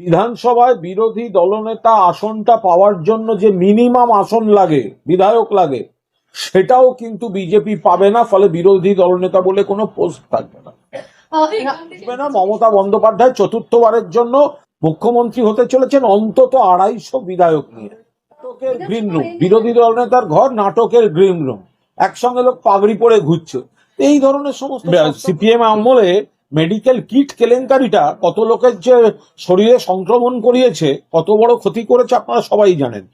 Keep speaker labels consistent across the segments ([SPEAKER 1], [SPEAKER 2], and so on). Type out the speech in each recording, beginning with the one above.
[SPEAKER 1] বিধানসভায় বিরোধী দলনেতা আসনটা পাওয়ার জন্য যে মিনিমাম আসন লাগে বিধায়ক লাগে সেটাও কিন্তু বিজেপি পাবে না ফলে বিরোধী দলনেতা বলে কোনো পোস্ট থাকবে না হ্যাঁ, না মমতা বন্দ্যোপাধ্যায় চতুর্থবারের জন্য মুখ্যমন্ত্রী হতে চলেছেন অন্তত আড়াইশো বিধায়ক নিয়ে নাটকের গ্রিন রুম বিরোধী দলনেতার ঘর নাটকের গ্রিন রুম একসঙ্গে লোক পাগড়ি পরে ঘুরছে এই ধরনের সমস্ত সিপিএম আমলে মেডিকেল কিট কেলেঙ্কারিটা কত লোকের যে শরীরে সংক্রমণ করিয়েছে কত বড় ক্ষতি করেছে আপনারা সবাই জানেন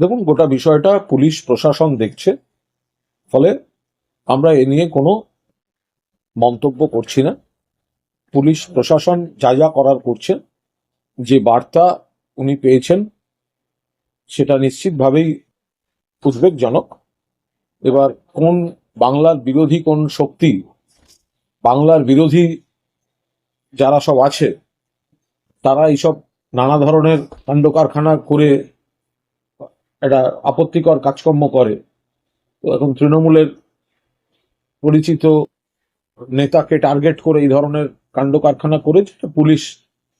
[SPEAKER 1] দেখুন গোটা বিষয়টা পুলিশ প্রশাসন দেখছে ফলে আমরা এ নিয়ে কোনো মন্তব্য করছি না পুলিশ প্রশাসন যা যা করার করছেন যে বার্তা উনি পেয়েছেন সেটা নিশ্চিতভাবেই উদ্বেগজনক এবার কোন বাংলার বিরোধী কোন শক্তি বাংলার বিরোধী যারা সব আছে তারা এইসব নানা ধরনের কাণ্ড কারখানা করে একটা আপত্তিকর কাজকর্ম করে তো এখন তৃণমূলের পরিচিত নেতাকে টার্গেট করে এই ধরনের কাণ্ড কারখানা করেছে পুলিশ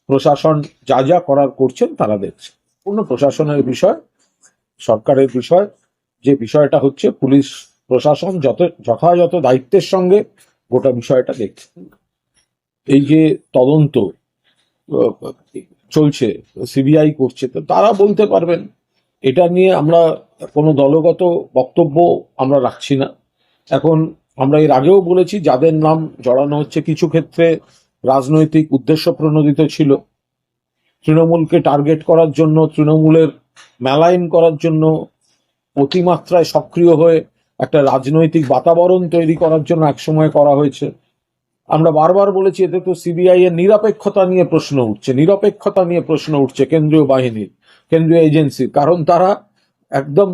[SPEAKER 1] প্রশাসন যা যা করার করছেন তারা দেখছে পূর্ণ প্রশাসনের বিষয় সরকারের বিষয় যে বিষয়টা হচ্ছে পুলিশ প্রশাসন যত যথাযথ দায়িত্বের সঙ্গে গোটা বিষয়টা দেখছে এই যে তদন্ত চলছে সিবিআই করছে তো তারা বলতে পারবেন এটা নিয়ে আমরা কোনো দলগত বক্তব্য আমরা রাখছি না এখন আমরা এর আগেও বলেছি যাদের নাম জড়ানো হচ্ছে কিছু ক্ষেত্রে রাজনৈতিক উদ্দেশ্য প্রণোদিত ছিল তৃণমূলকে টার্গেট করার জন্য তৃণমূলের মেলাইন করার জন্য অতিমাত্রায় সক্রিয় হয়ে একটা রাজনৈতিক বাতাবরণ তৈরি করার জন্য একসময় করা হয়েছে আমরা বারবার বলেছি এতে তো সিবিআই এর নিরপেক্ষতা নিয়ে প্রশ্ন উঠছে নিরপেক্ষতা নিয়ে প্রশ্ন উঠছে কেন্দ্রীয় বাহিনীর কেন্দ্রীয় এজেন্সির কারণ তারা একদম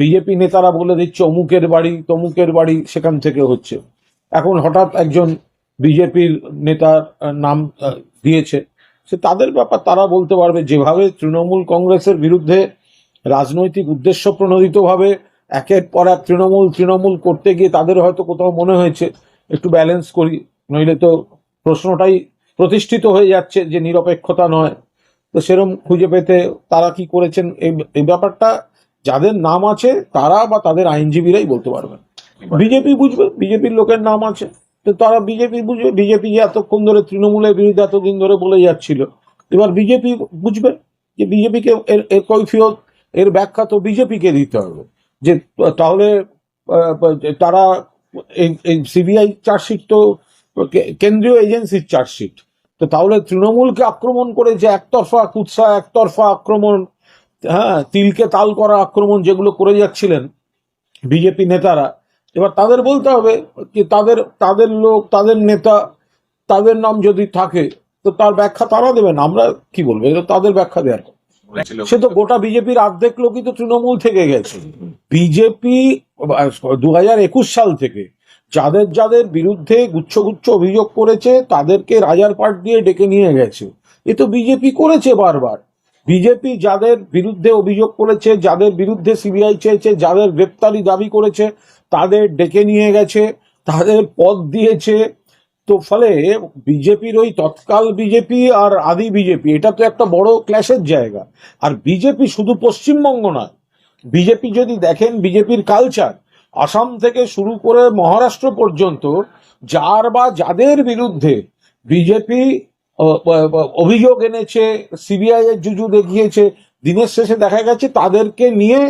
[SPEAKER 1] বিজেপি নেতারা বলে দিচ্ছে অমুকের বাড়ি তমুকের বাড়ি সেখান থেকে হচ্ছে এখন হঠাৎ একজন বিজেপির নেতার নাম দিয়েছে সে তাদের ব্যাপার তারা বলতে পারবে যেভাবে তৃণমূল কংগ্রেসের বিরুদ্ধে রাজনৈতিক উদ্দেশ্য প্রণোদিতভাবে একের পর এক তৃণমূল তৃণমূল করতে গিয়ে তাদের হয়তো কোথাও মনে হয়েছে একটু ব্যালেন্স করি নইলে তো প্রশ্নটাই প্রতিষ্ঠিত হয়ে যাচ্ছে যে নিরপেক্ষতা নয় তো সেরম খুঁজে পেতে তারা কি করেছেন এই ব্যাপারটা যাদের নাম আছে তারা বা তাদের আইনজীবীরাই বলতে পারবেন বিজেপি বুঝবে বিজেপির লোকের নাম আছে তো তারা বিজেপি বুঝবে বিজেপি এতক্ষণ ধরে তৃণমূলের বিরুদ্ধে এতদিন ধরে বলে যাচ্ছিল এবার বিজেপি বুঝবে যে বিজেপিকে এর এর কৈফিয়ত এর ব্যাখ্যা তো বিজেপিকে দিতে হবে যে তাহলে তারা এই সিবিআই চার্জশিট তো কেন্দ্রীয় এজেন্সির চার্জশিট তো তাহলে তৃণমূলকে আক্রমণ করে যে একতরফা কুৎসা একতরফা আক্রমণ হ্যাঁ তিলকে তাল করা আক্রমণ যেগুলো করে যাচ্ছিলেন বিজেপি নেতারা এবার তাদের বলতে হবে যে তাদের তাদের লোক তাদের নেতা তাদের নাম যদি থাকে তো তার ব্যাখ্যা তারা দেবেন আমরা কি বলবো এটা তাদের ব্যাখ্যা দেওয়ার সে তো গোটা বিজেপির অর্ধেক লোকই তো তৃণমূল থেকে গেছে বিজেপি দু সাল থেকে যাদের যাদের বিরুদ্ধে গুচ্ছ গুচ্ছ অভিযোগ করেছে তাদেরকে রাজার পাট দিয়ে ডেকে নিয়ে গেছে এ তো বিজেপি করেছে বারবার বিজেপি যাদের বিরুদ্ধে অভিযোগ করেছে যাদের বিরুদ্ধে সিবিআই চেয়েছে যাদের গ্রেপ্তারি দাবি করেছে তাদের ডেকে নিয়ে গেছে তাদের পদ দিয়েছে তো ফলে বিজেপির ওই তৎকাল বিজেপি আর আদি বিজেপি এটা তো একটা বড় ক্ল্যাশের জায়গা আর বিজেপি শুধু পশ্চিমবঙ্গ নয় বিজেপি যদি দেখেন বিজেপির কালচার আসাম থেকে শুরু করে মহারাষ্ট্র পর্যন্ত যার বা যাদের বিরুদ্ধে বিজেপি অভিযোগ এনেছে সিবিআই এর জুজু দেখিয়েছে দিনের শেষে দেখা গেছে তাদেরকে নিয়ে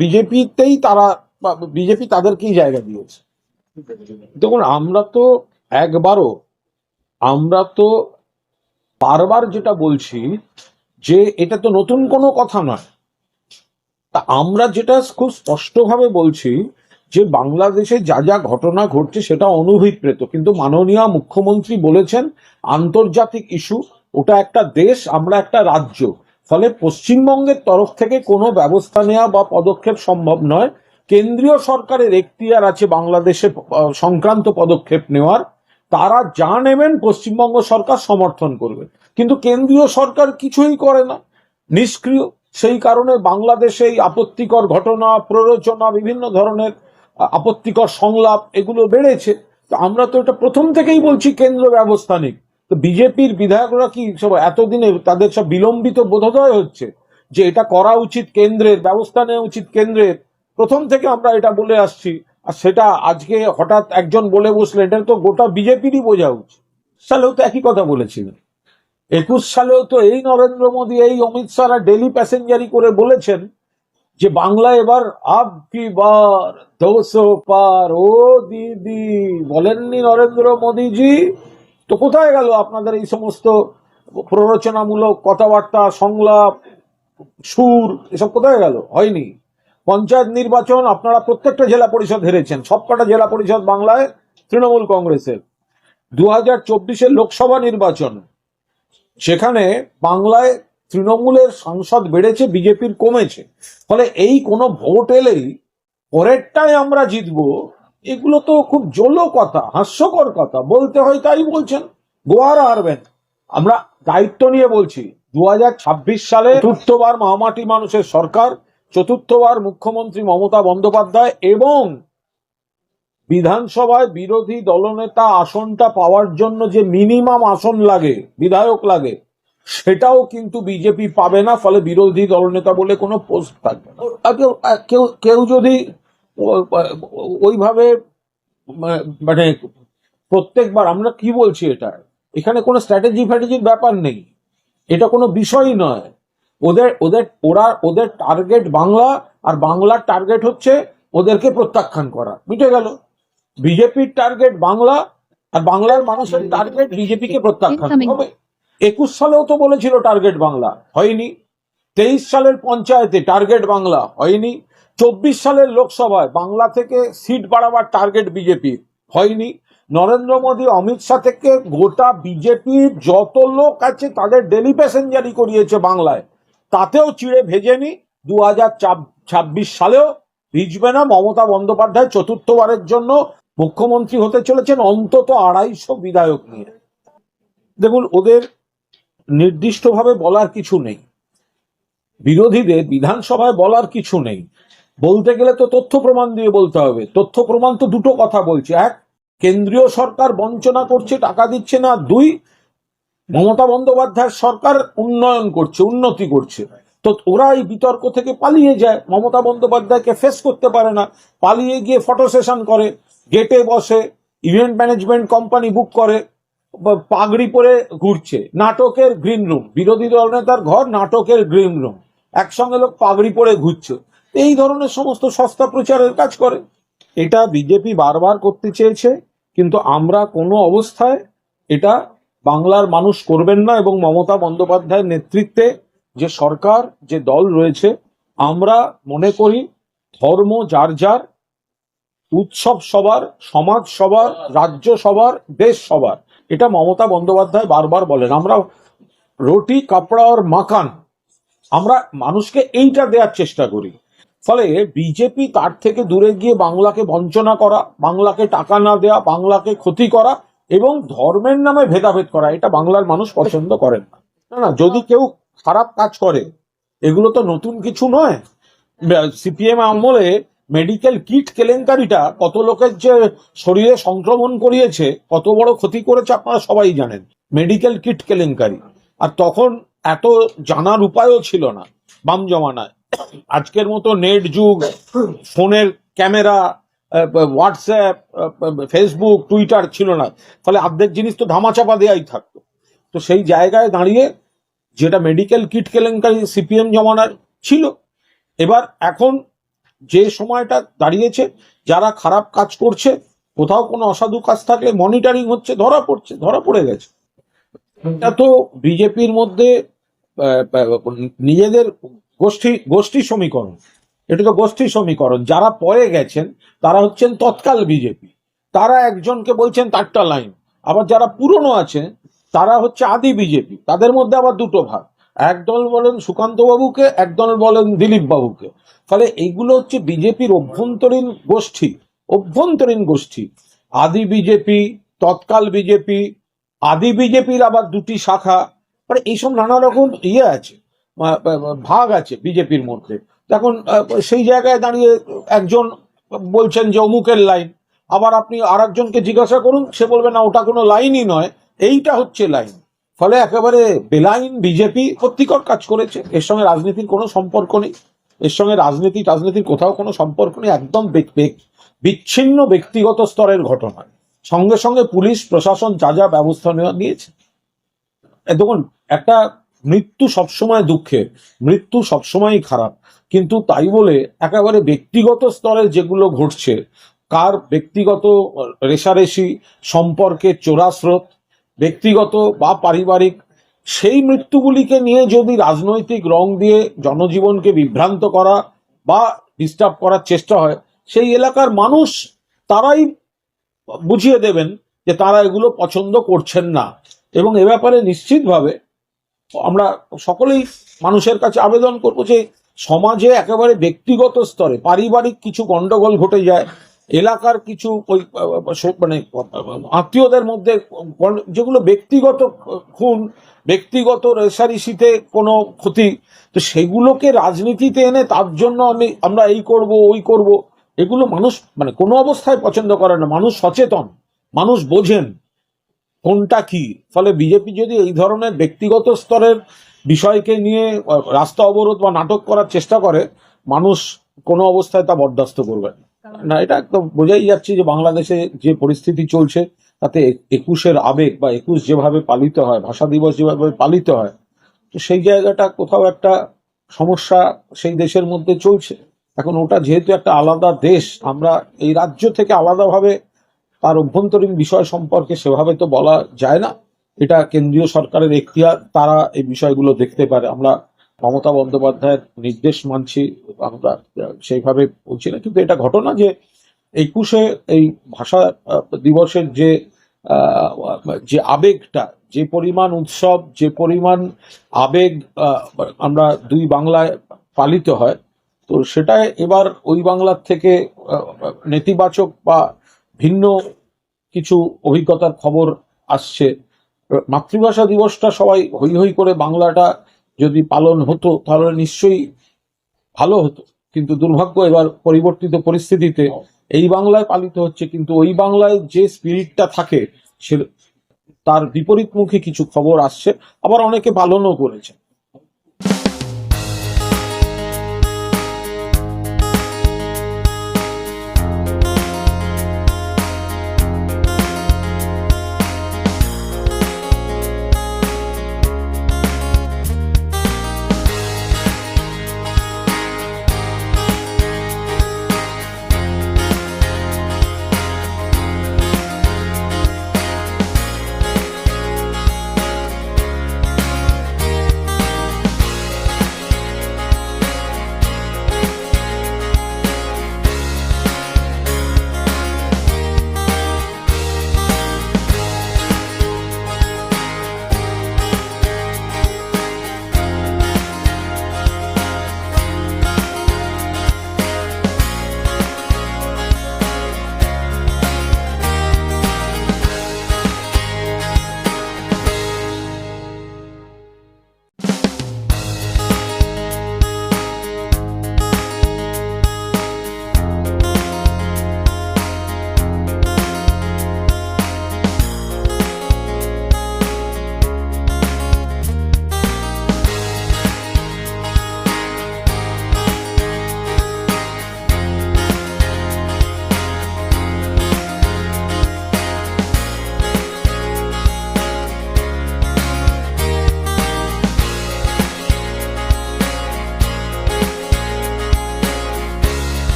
[SPEAKER 1] বিজেপিতেই তারা বিজেপি তাদেরকেই জায়গা দিয়েছে দেখুন আমরা তো একবারও আমরা তো বারবার যেটা বলছি যে এটা তো নতুন কোনো কথা নয় তা আমরা যেটা খুব স্পষ্টভাবে বলছি যে বাংলাদেশে যা যা ঘটনা ঘটছে সেটা অনুভিপ্রেত কিন্তু মাননীয় মুখ্যমন্ত্রী বলেছেন আন্তর্জাতিক ইস্যু ওটা একটা দেশ আমরা একটা রাজ্য ফলে পশ্চিমবঙ্গের তরফ থেকে কোনো ব্যবস্থা নেওয়া বা পদক্ষেপ সম্ভব নয় কেন্দ্রীয় সরকারের আর আছে বাংলাদেশে সংক্রান্ত পদক্ষেপ নেওয়ার তারা যা নেবেন পশ্চিমবঙ্গ সরকার সমর্থন করবেন কিন্তু কেন্দ্রীয় সরকার কিছুই করে না নিষ্ক্রিয় সেই কারণে বাংলাদেশে এই আপত্তিকর ঘটনা প্ররোচনা বিভিন্ন ধরনের আপত্তিকর সংলাপ এগুলো বেড়েছে তো আমরা তো এটা প্রথম থেকেই বলছি কেন্দ্র ব্যবস্থা নিক তো বিজেপির বিধায়করা কি সব এতদিনে তাদের সব বিলম্বিত বোধোদয় হচ্ছে যে এটা করা উচিত কেন্দ্রের ব্যবস্থা নেওয়া উচিত কেন্দ্রের প্রথম থেকে আমরা এটা বলে আসছি আর সেটা আজকে হঠাৎ একজন বলে বসলেন এটা তো গোটা বিজেপিরই বোঝা উচিত সালেও তো একই কথা বলেছিলেন একুশ সালেও তো এই নরেন্দ্র মোদী এই অমিত শাহরা ডেলি প্যাসেঞ্জারি করে বলেছেন যে বাংলা এবার আপ কি বার পার ও দিদি বলেননি নরেন্দ্র মোদীজি তো কোথায় গেল আপনাদের এই সমস্ত প্ররোচনামূলক কথাবার্তা সংলাপ সুর এসব কোথায় গেল হয়নি পঞ্চায়েত নির্বাচন আপনারা প্রত্যেকটা জেলা পরিষদ হেরেছেন সবকটা জেলা পরিষদ বাংলায় তৃণমূল কংগ্রেসের দু হাজার চব্বিশের লোকসভা নির্বাচন সেখানে বাংলায় তৃণমূলের সাংসদ বেড়েছে বিজেপির কমেছে ফলে এই কোনো ভোট এলেই পরেরটায় আমরা জিতব এগুলো তো খুব জলো কথা হাস্যকর কথা বলতে হয় তাই বলছেন গোয়ার হারবেন আমরা দায়িত্ব নিয়ে বলছি দু সালে চতুর্থবার মহামাটি মানুষের সরকার চতুর্থবার মুখ্যমন্ত্রী মমতা বন্দ্যোপাধ্যায় এবং বিধানসভায় বিরোধী দলনেতা আসনটা পাওয়ার জন্য যে মিনিমাম আসন লাগে বিধায়ক লাগে সেটাও কিন্তু বিজেপি পাবে না ফলে বিরোধী দলনেতা বলে কোনো পোস্ট থাকবে না কেউ কেউ যদি ওইভাবে মানে প্রত্যেকবার আমরা কি বলছি এটা এখানে কোনো স্ট্র্যাটেজি ফ্যাটেজির ব্যাপার নেই এটা কোনো বিষয় নয় ওদের ওদের ওরা ওদের টার্গেট বাংলা আর বাংলার টার্গেট হচ্ছে ওদেরকে প্রত্যাখ্যান করা মিটে গেল বিজেপির টার্গেট বাংলা আর বাংলার মানুষের টার্গেট বিজেপিকে প্রত্যাখ্যান হবে একুশ সালেও তো বলেছিল টার্গেট বাংলা হয়নি তেইশ সালের পঞ্চায়েতে টার্গেট বাংলা হয়নি চব্বিশ সালের লোকসভায় বাংলা থেকে সিট বাড়াবার টার্গেট বিজেপি হয়নি নরেন্দ্র মোদী অমিত শাহ থেকে গোটা বিজেপির যত লোক আছে তাদের ডেলি প্যাসেঞ্জারি করিয়েছে বাংলায় তাতেও চিড়ে ভেজেনি দু ছাব্বিশ সালেও ভিজবে না মমতা বন্দ্যোপাধ্যায় চতুর্থবারের জন্য মুখ্যমন্ত্রী হতে চলেছেন অন্তত আড়াইশো বিধায়ক নিয়ে দেখুন ওদের নির্দিষ্টভাবে বলার কিছু নেই বিরোধীদের বিধানসভায় বলার কিছু নেই বলতে গেলে তো তথ্য প্রমাণ দিয়ে বলতে হবে তথ্য প্রমাণ তো দুটো কথা বলছে এক কেন্দ্রীয় সরকার বঞ্চনা করছে টাকা দিচ্ছে না দুই মমতা বন্দ্যোপাধ্যায়ের সরকার উন্নয়ন করছে উন্নতি করছে তো ওরা এই বিতর্ক থেকে পালিয়ে যায় মমতা বন্দ্যোপাধ্যায়কে ফেস করতে পারে না পালিয়ে গিয়ে ফটো সেশন করে গেটে বসে ইভেন্ট ম্যানেজমেন্ট কোম্পানি বুক করে পাগড়ি পরে ঘুরছে নাটকের গ্রিন রুম বিরোধী নেতার ঘর নাটকের গ্রিন রুম একসঙ্গে লোক পাগড়ি পরে ঘুরছে এই ধরনের সমস্ত সস্তা প্রচারের কাজ করে এটা বিজেপি বারবার করতে চেয়েছে কিন্তু আমরা কোনো অবস্থায় এটা বাংলার মানুষ করবেন না এবং মমতা বন্দ্যোপাধ্যায়ের নেতৃত্বে যে সরকার যে দল রয়েছে আমরা মনে করি ধর্ম যার যার উৎসব সবার সমাজ সবার রাজ্য সবার দেশ সবার এটা মমতা বন্দ্যোপাধ্যায় বারবার বলেন আমরা রুটি কাপড়া আর মাখান আমরা মানুষকে এইটা দেওয়ার চেষ্টা করি ফলে বিজেপি তার থেকে দূরে গিয়ে বাংলাকে বঞ্চনা করা বাংলাকে টাকা না দেয়া বাংলাকে ক্ষতি করা এবং ধর্মের নামে ভেদাভেদ করা এটা বাংলার মানুষ পছন্দ করেন না না যদি কেউ খারাপ কাজ করে এগুলো তো নতুন কিছু নয় সিপিএম আমলে মেডিকেল কিট কেলেঙ্কারিটা কত লোকের যে শরীরে সংক্রমণ করিয়েছে কত বড় ক্ষতি করেছে আপনারা সবাই জানেন মেডিকেল কিট কেলেঙ্কারি আর তখন এত জানার উপায়ও ছিল না বাম জমানায় আজকের মতো নেট যুগ ফোনের ক্যামেরা হোয়াটসঅ্যাপ ফেসবুক টুইটার ছিল না ফলে আর্ধেক জিনিস তো ধামাচাপা দেওয়াই থাকতো তো সেই জায়গায় দাঁড়িয়ে যেটা মেডিকেল কিট কেলেঙ্কারি সিপিএম জমানার ছিল এবার এখন যে সময়টা দাঁড়িয়েছে যারা খারাপ কাজ করছে কোথাও কোনো অসাধু কাজ থাকলে মনিটরিং হচ্ছে ধরা পড়ছে ধরা পড়ে গেছে এটা তো বিজেপির মধ্যে নিজেদের গোষ্ঠী গোষ্ঠী সমীকরণ এটা তো গোষ্ঠী সমীকরণ যারা পরে গেছেন তারা হচ্ছেন তৎকাল বিজেপি তারা একজনকে বলছেন তারটা লাইন আবার যারা পুরনো আছে তারা হচ্ছে আদি বিজেপি তাদের মধ্যে আবার দুটো ভাগ একদল বলেন সুকান্তবাবুকে একদল বলেন দিলীপ বাবুকে ফলে এইগুলো হচ্ছে বিজেপির অভ্যন্তরীণ গোষ্ঠী অভ্যন্তরীণ গোষ্ঠী আদি বিজেপি তৎকাল বিজেপি আদি বিজেপির আবার দুটি শাখা মানে এইসব নানা রকম ইয়ে আছে ভাগ আছে বিজেপির মধ্যে এখন সেই জায়গায় দাঁড়িয়ে একজন বলছেন যে অমুকের লাইন আবার আপনি আর একজনকে জিজ্ঞাসা করুন সে বলবে না ওটা কোনো লাইনই নয় এইটা হচ্ছে লাইন ফলে একেবারে বেলাইন বিজেপি ক্ষতিকর কাজ করেছে এর সঙ্গে রাজনীতির কোনো সম্পর্ক নেই এর সঙ্গে রাজনীতি রাজনীতির কোথাও কোনো সম্পর্ক নেই একদম বিচ্ছিন্ন ব্যক্তিগত স্তরের ঘটনা সঙ্গে সঙ্গে পুলিশ প্রশাসন যা যা ব্যবস্থা নেওয়া নিয়েছে দেখুন একটা মৃত্যু সবসময় দুঃখের মৃত্যু সবসময়ই খারাপ কিন্তু তাই বলে একেবারে ব্যক্তিগত স্তরে যেগুলো ঘটছে কার ব্যক্তিগত রেশারেশি সম্পর্কে চোরাস্রোত ব্যক্তিগত বা পারিবারিক সেই মৃত্যুগুলিকে নিয়ে যদি রাজনৈতিক রং দিয়ে জনজীবনকে বিভ্রান্ত করা বা ডিস্টার্ব করার চেষ্টা হয় সেই এলাকার মানুষ তারাই বুঝিয়ে দেবেন যে তারা এগুলো পছন্দ করছেন না এবং এ ব্যাপারে নিশ্চিতভাবে আমরা সকলেই মানুষের কাছে আবেদন করবো যে সমাজে একেবারে ব্যক্তিগত স্তরে পারিবারিক কিছু গন্ডগোল ঘটে যায় এলাকার কিছু ওই মানে আত্মীয়দের মধ্যে যেগুলো ব্যক্তিগত খুন ব্যক্তিগত রেশারিসিতে কোনো ক্ষতি তো সেগুলোকে রাজনীতিতে এনে তার জন্য আমি আমরা এই করব ওই করব এগুলো মানুষ মানে কোনো অবস্থায় পছন্দ করে না মানুষ সচেতন মানুষ বোঝেন কোনটা কি ফলে বিজেপি যদি এই ধরনের ব্যক্তিগত স্তরের বিষয়কে নিয়ে রাস্তা অবরোধ বা নাটক করার চেষ্টা করে মানুষ কোনো অবস্থায় তা বরদাস্ত করবে না এটা একদম বোঝাই যাচ্ছে যে বাংলাদেশে যে পরিস্থিতি চলছে তাতে একুশের আবেগ বা একুশ যেভাবে পালিত হয় ভাষা দিবস যেভাবে পালিত হয় তো সেই জায়গাটা কোথাও একটা সমস্যা সেই দেশের মধ্যে চলছে এখন ওটা যেহেতু একটা আলাদা দেশ আমরা এই রাজ্য থেকে আলাদাভাবে তার অভ্যন্তরীণ বিষয় সম্পর্কে সেভাবে তো বলা যায় না এটা কেন্দ্রীয় সরকারের এখতিয়ার তারা এই বিষয়গুলো দেখতে পারে আমরা মমতা বন্দ্যোপাধ্যায়ের নির্দেশ মানছি আমরা সেইভাবে বলছি না কিন্তু এটা ঘটনা যে একুশে এই ভাষা দিবসের যে যে আবেগটা যে পরিমাণ উৎসব যে পরিমাণ আবেগ আমরা দুই বাংলায় পালিত হয় তো সেটাই এবার ওই বাংলার থেকে নেতিবাচক বা ভিন্ন কিছু অভিজ্ঞতার খবর আসছে মাতৃভাষা দিবসটা সবাই হই হই করে বাংলাটা যদি পালন হতো তাহলে নিশ্চয়ই ভালো হতো কিন্তু দুর্ভাগ্য এবার পরিবর্তিত পরিস্থিতিতে এই বাংলায় পালিত হচ্ছে কিন্তু ওই বাংলায় যে স্পিরিটটা থাকে সে তার বিপরীতমুখী কিছু খবর আসছে আবার অনেকে পালনও করেছে